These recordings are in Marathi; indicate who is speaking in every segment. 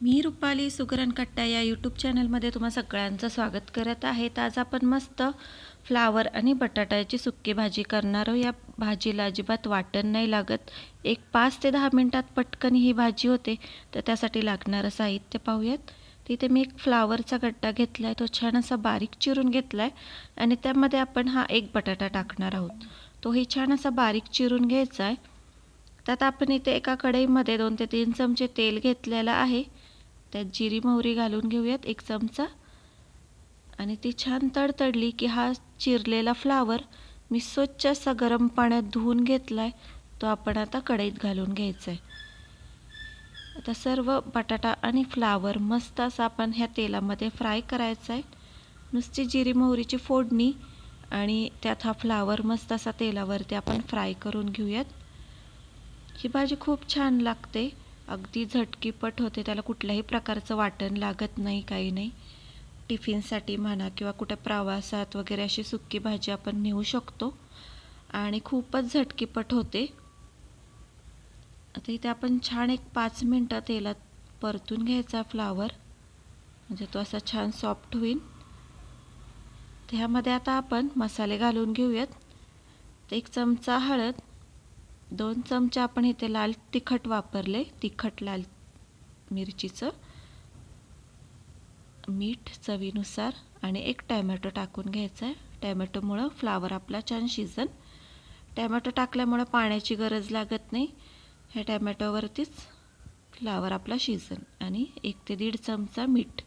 Speaker 1: मी रुपाली सुगरण कट्टा या यूट्यूब चॅनलमध्ये तुम्हा सगळ्यांचं स्वागत करत आहे. तर आज आपण मस्त फ्लावर आणि बटाट्याची सुक्की भाजी करणार आहोत. या भाजीला अजिबात वाटण नाही लागत. एक पाच ते दहा मिनटात पटकन ही भाजी होते. तर त्यासाठी लागणारं साहित्य पाहूयात. तिथे मी एक फ्लावरचा गड्डा घेतला आहे तो छान असा बारीक चिरून घेतला आहे आणि त्यामध्ये आपण हा एक बटाटा टाकणार आहोत. तोही छान असा बारीक चिरून घ्यायचा आहे त्यात आपण इथे एका कढईमध्ये दोन ते तीन चमचे तेल घेतलेलं आहे. त्यात जिरी मोहरी घालून घेऊयात एक चमचा. आणि ती छान तडतडली की हा चिरलेला फ्लावर मी स्वच्छ असा गरम पाण्यात धुवून घेतला आहे तो आपण आता कढईत घालून घ्यायचा आहे आता सर्व बटाटा आणि फ्लावर मस्त असा आपण ह्या तेलामध्ये फ्राय करायचा आहे नुसती जिरी मोहरीची फोडणी आणि त्यात हा फ्लावर मस्त असा तेलावरती आपण फ्राय करून घेऊयात. ही भाजी खूप छान लागते. अगदी झटकीपट होते. त्याला कुठल्याही प्रकारचं वाटण लागत नाही काही नाही. टिफिनसाठी म्हणा किंवा कुठे प्रवासात वगैरे अशी सुक्की भाजी आपण नेऊ शकतो. आणि खूपच झटकीपट होते. आता इथे आपण छान एक पाच मिनटं तेलात परतून घ्यायचा फ्लावर म्हणजे तो असा छान सॉफ्ट होईल. त्यामध्ये आता आपण मसाले घालून घेऊयात. एक चमचा हळद दोन चमचे आपण इथे लाल तिखट वापरले तिखट लाल मिरचीचं. मीठ चवीनुसार आणि एक टॅमॅटो टाकून घ्यायचं आहे टॅमॅटोमुळं फ्लावर आपला छान शिजन. टॅमॅटो टाकल्यामुळं पाण्याची गरज लागत नाही. ह्या टॅमॅटोवरतीच फ्लावर आपला शिजन. आणि एक ते दीड चमचा मीठ.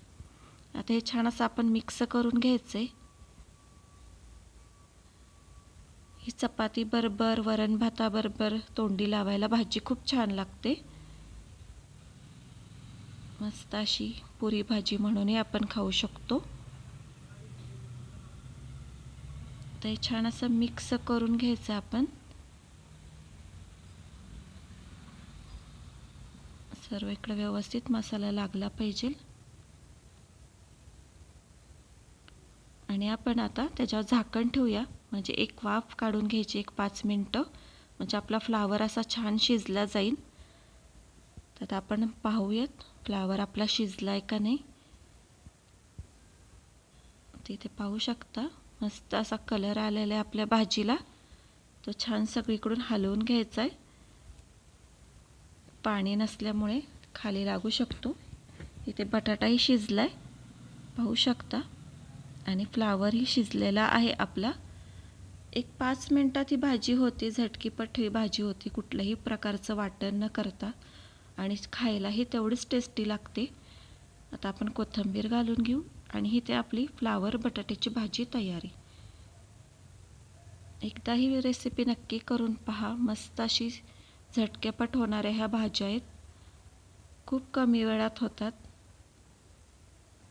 Speaker 1: आता हे छान असं आपण मिक्स करून घ्यायचं आहे ही चपाती बरोबर वरण भाताबरोबर तोंडी लावायला भाजी खूप छान लागते. मस्त अशी पुरी भाजी म्हणूनही आपण खाऊ शकतो. तर छान असं मिक्स करून घ्यायचं आपण. सर्व इकडे व्यवस्थित मसाला लागला पाहिजे. आणि आपण आता त्याच्यावर झाकण ठेवूया. म्हणजे एक वाफ काढून घ्यायची एक पाच मिनटं. म्हणजे आपला फ्लावर असा छान शिजला जाईल. तर आपण पाहूयात फ्लावर आपला शिजला आहे का नाही. तिथे पाहू शकता मस्त असा कलर आलेला आहे आपल्या भाजीला. तो छान सगळीकडून हलवून घ्यायचा आहे. पाणी नसल्यामुळे खाली लागू शकतो. इथे बटाटाही शिजला आहे पाहू शकता. आणि फ्लावरही शिजलेला आहे आपला. एक पाच मिनटात ही भाजी होती झटकीपट ही भाजी होती कुठल्याही प्रकारचं वाटण न करता. आणि खायलाही तेवढीच टेस्टी लागते. आता आपण कोथिंबीर घालून घेऊ आणि ही ते आपली फ्लावर बटाट्याची भाजी तयारी. एकदा ही रेसिपी नक्की करून पहा. मस्त अशी झटकेपट होणाऱ्या ह्या भाज्या आहेत. खूप कमी वेळात होतात.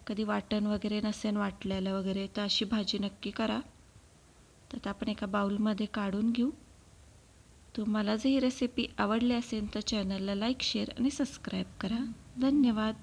Speaker 1: कधी वाटण वगैरे नसेन वाटलेलं वगैरे तर अशी भाजी नक्की करा. तर आपण एका बाउलमध्ये काढून घेऊ. तुम्हाला जर ही रेसिपी आवडली असेल तर चॅनलला लाईक शेअर आणि सबस्क्राईब करा. धन्यवाद.